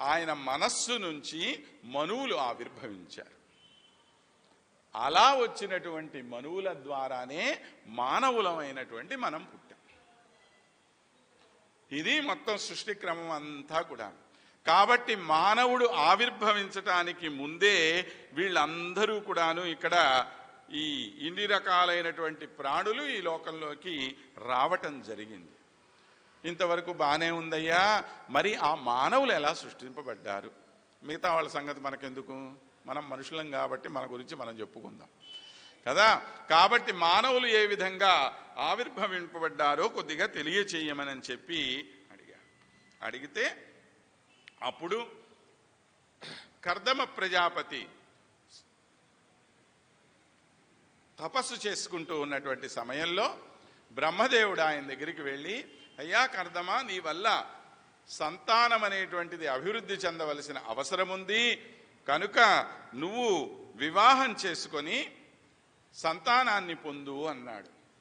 ఆయన మనస్సు నుంచి మనువులు ఆవిర్భవించారు. అలా వచ్చినటువంటి మనువుల ద్వారానే మానవులమైనటువంటి మనం పుట్టాం. ఇది మొత్తం సృష్టి క్రమం అంతా కూడా. కాబట్టి మానవుడు ఆవిర్భవించటానికి ముందే వీళ్ళందరూ కూడాను ఇక్కడ ఈ ఇన్ని రకాలైనటువంటి ప్రాణులు ఈ లోకంలోకి రావటం జరిగింది. ఇంతవరకు బాగానే ఉందయ్యా. మరి ఆ మానవులు ఎలా సృష్టింపబడ్డారు? మిగతా వాళ్ళ సంగతి మనకెందుకు? మనం మనుషులం కాబట్టి మన గురించి మనం చెప్పుకుందాం. కదా? కాబట్టి మానవులు ఏ విధంగా ఆవిర్భవింపబడ్డారో కొద్దిగా తెలియచేయమని చెప్పి అడిగా అడిగితే అప్పుడు కర్దమ ప్రజాపతి తపస్సు చేసుకుంటూ ఉన్నటువంటి సమయంలో బ్రహ్మదేవుడు ఆయన దగ్గరికి వెళ్ళి అయ్యా కర్దమా నీ వల్ల సంతానం అనేటువంటిది అభివృద్ధి చెందవలసిన అవసరం ఉంది కనుక నువ్వు వివాహం చేసుకొని సంతానాన్ని పొందు అన్నాడు.